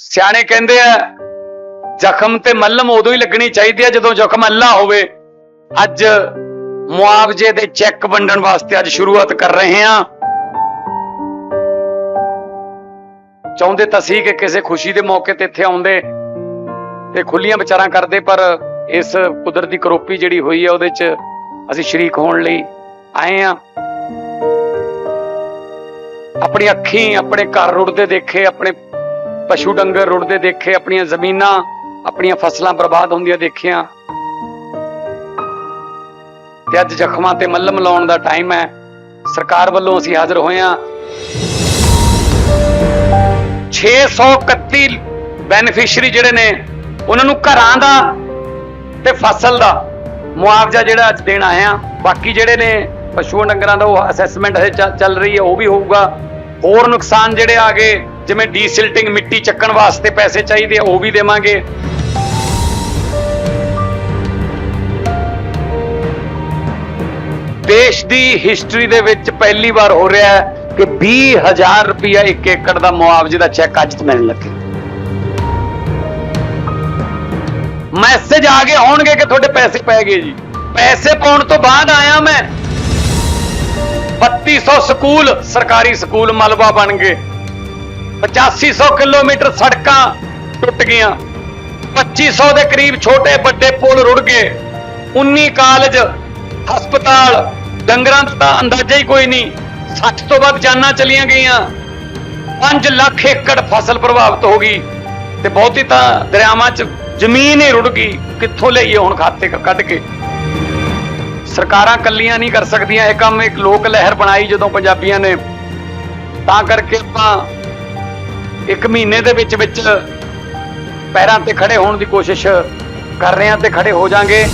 ਸਿਆਣੇ ਕਹਿੰਦੇ ਆ, ਜ਼ਖਮ ਤੇ ਮੱਲਮ ਉਦੋਂ ਹੀ ਲੱਗਣੀ ਚਾਹੀਦੀ ਹੈ ਜਦੋਂ ਜ਼ਖਮ ਅੱਲਾ ਹੋਵੇ। ਅੱਜ ਮੁਆਵਜ਼ੇ ਦੇ ਚੈੱਕ ਵੰਡਣ ਵਾਸਤੇ ਅੱਜ ਸ਼ੁਰੂਆਤ ਕਰ ਰਹੇ ਹਾਂ। ਚਾਹੁੰਦੇ ਤਾਂ ਸੀ ਕਿ ਕਿਸੇ ਖੁਸ਼ੀ ਦੇ ਮੌਕੇ ਤੇ ਇੱਥੇ ਆਉਂਦੇ ਤੇ ਖੁੱਲੀਆਂ ਵਿਚਾਰਾਂ ਕਰਦੇ, ਪਰ ਇਸ ਕੁਦਰਤੀ ਕਰੋਪੀ ਜਿਹੜੀ ਹੋਈ ਹੈ ਉਹਦੇ 'ਚ ਅਸੀਂ ਸ਼ਰੀਕ ਹੋਣ ਲਈ ਆਏ ਆ ਆਪਣੀ ਅੱਖੀਂ, ਆਪਣੇ ਘਰ ਰੁੜਦੇ ਦੇਖੇ, ਆਪਣੇ ਪਸ਼ੂ ਡੰਗਰ ਰੁੜਦੇ ਦੇਖੇ, ਆਪਣੀਆਂ ਜ਼ਮੀਨਾਂ, ਆਪਣੀਆਂ ਫਸਲਾਂ ਬਰਬਾਦ ਹੁੰਦੀਆਂ ਦੇਖੀਆਂ। ਤੇ ਅੱਜ ਜ਼ਖਮਾਂ ਤੇ ਮੱਲਮ ਲਾਉਣ ਦਾ ਟਾਈਮ ਹੈ। ਸਰਕਾਰ ਵੱਲੋਂ ਅਸੀਂ ਹਾਜ਼ਰ ਹੋਏ ਹਾਂ। 631 ਬੈਨੀਫੀਸ਼ੀਅਰੀ ਜਿਹੜੇ ਨੇ, ਉਹਨਾਂ ਨੂੰ ਘਰਾਂ ਦਾ ਤੇ ਫਸਲ ਦਾ ਮੁਆਵਜ਼ਾ ਜਿਹੜਾ ਅੱਜ ਦੇਣ ਆਇਆ ਬਾਕੀ ਜਿਹੜੇ ਨੇ ਪਸ਼ੂਆਂ, ਡੰਗਰਾਂ ਦਾ ਉਹ ਅਸੈਸਮੈਂਟ ਹਜੇ ਚੱਲ- ਚੱਲ ਰਹੀ ਹੈ, ਉਹ ਵੀ ਹੋਊਗਾ। ਹੋਰ ਨੁਕਸਾਨ ਜਿਹੜੇ ਆ ਗਏ ਜਿਵੇਂ ਡੀਸਿਲਟਿੰਗ ਮਿੱਟੀ ਚੱਕਣ ਵਾਸਤੇ ਪੈਸੇ ਚਾਹੀਦੇ ਉਹ ਵੀ ਦੇਵਾਂਗੇ। ਦੇਸ਼ ਦੀ ਹਿਸਟਰੀ ਦੇ ਵਿੱਚ ਪਹਿਲੀ ਵਾਰ ਹੋ ਰਿਹਾ ਹੈ ਕਿ 20000 ਰੁਪਇਆ ਇੱਕ ਏਕੜ ਦਾ ਮੁਆਵਜ਼ੇ ਦਾ ਚੈੱਕ ਅੱਜ ਤੋਂ ਮਿਲਣ ਲੱਗੇ। ਮੈਸੇਜ ਆ ਗਏ ਹੋਣਗੇ ਕਿ ਤੁਹਾਡੇ ਪੈਸੇ ਪੈ ਗਏ ਜੀ। ਪੈਸੇ ਪਾਉਣ ਤੋਂ ਬਾਅਦ ਆਇਆ ਮੈਂ। 3200 ਸਕੂਲ, ਸਰਕਾਰੀ ਸਕੂਲ ਮਲਬਾ ਬਣ ਗਏ। 8500 ਕਿਲੋਮੀਟਰ ਸੜਕਾਂ ਟੁੱਟ ਗਈਆਂ। 2500 ਦੇ ਕਰੀਬ ਛੋਟੇ ਵੱਡੇ ਪੁਲ ਰੁੜ ਗਏ। 19 ਕਾਲਜ, ਹਸਪਤਾਲ, ਡੰਗਰਾਂ ਦਾ ਤਾਂ ਅੰਦਾਜ਼ਾ ਹੀ ਕੋਈ ਨਹੀਂ। 60 ਤੋਂ ਵੱਧ ਜਾਨਾਂ ਚਲੀਆਂ ਗਈਆਂ। 5 ਲੱਖ ਏਕੜ ਫਸਲ ਪ੍ਰਭਾਵਿਤ ਹੋ ਗਈ ਤੇ ਬਹੁਤੀ ਤਾਂ ਦਰਿਆਵਾਂ 'ਚ ਜ਼ਮੀਨ ਹੀ ਰੁੜ ਗਈ। ਕਿੱਥੋਂ ਲਈਏ ਹੁਣ ਖਾਤੇ ਕੱਢ ਕੇ? ਸਰਕਾਰਾਂ ਕੱਲੀਆਂ ਨਹੀਂ ਕਰ ਸਕਦੀਆਂ। ਇਹ ਕੰਮ ਇੱਕ ਲੋਕ ਲਹਿਰ ਬਣਾਈ ਜਦੋਂ ਪੰਜਾਬੀਆਂ ਨੇ। ਤਾਂ ਕਰਕੇ ਆਪਾਂ ਇੱਕ ਮਹੀਨੇ ਦੇ ਵਿੱਚ ਵਿੱਚ ਪੈਰਾਂ ਤੇ ਖੜੇ ਹੋਣ ਦੀ ਕੋਸ਼ਿਸ਼ ਕਰ ਰਹੇ ਹਾਂ ਤੇ ਖੜੇ ਹੋ ਜਾਾਂਗੇ।